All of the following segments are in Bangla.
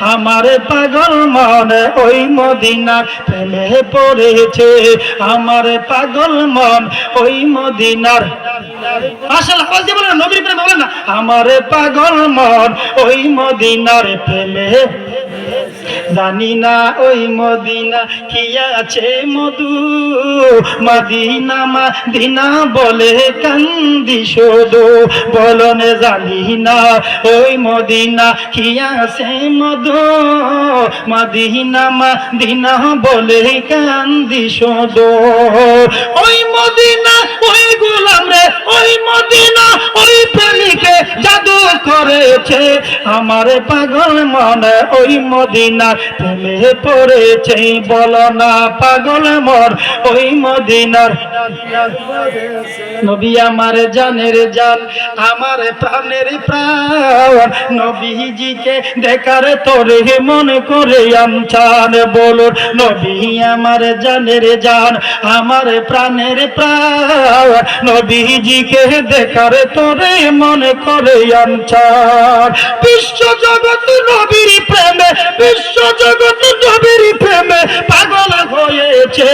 আমার পাগল মনে ওই মদিনার প্রেমে পড়েছে। আমার পাগল মন ওই মদিনার। নবীর প্রেমে বলেন না। আমার পাগল মন ওই মদিনার প্রেমে জানি না ওই মদিনা কি আছে মধু। মদিনা মদিনা বলে কান্দি শুধু। বলনে জানি না ওই মদিনা কি আছে মধু। মদিনা মদিনা বলে কান্দি শুধু। ওই মদিনা, ওই গোলাম রে, ওই করেছে আমার পাগল মনে ওই মদিনার প্রেমে পড়েছে, বল না পাগল মন ওই মদিনার নবী আমার জানের জান, আমার প্রাণের প্রাণ। নবীজিকে দেখার তোরে মনে করে আমচান বলুন নবী আমার জানের জান, আমার প্রাণের প্রাণ। নবীজিকে দেখার তোরে মনে করে আমচান বিশ্ব জগৎ নবীর প্রেমে বিশ্ব নবীর প্রেমে পাগল হয়েছে।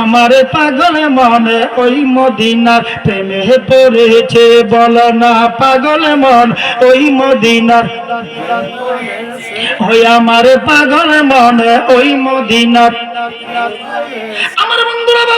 আমার পাগল মনে ওই মদিনার প্রেমে পড়েছে। বল না পাগল মন, ওই মদিনার ওই আমার পাগল মনে ওই মদিনার। আমার বন্ধুরা বাবা।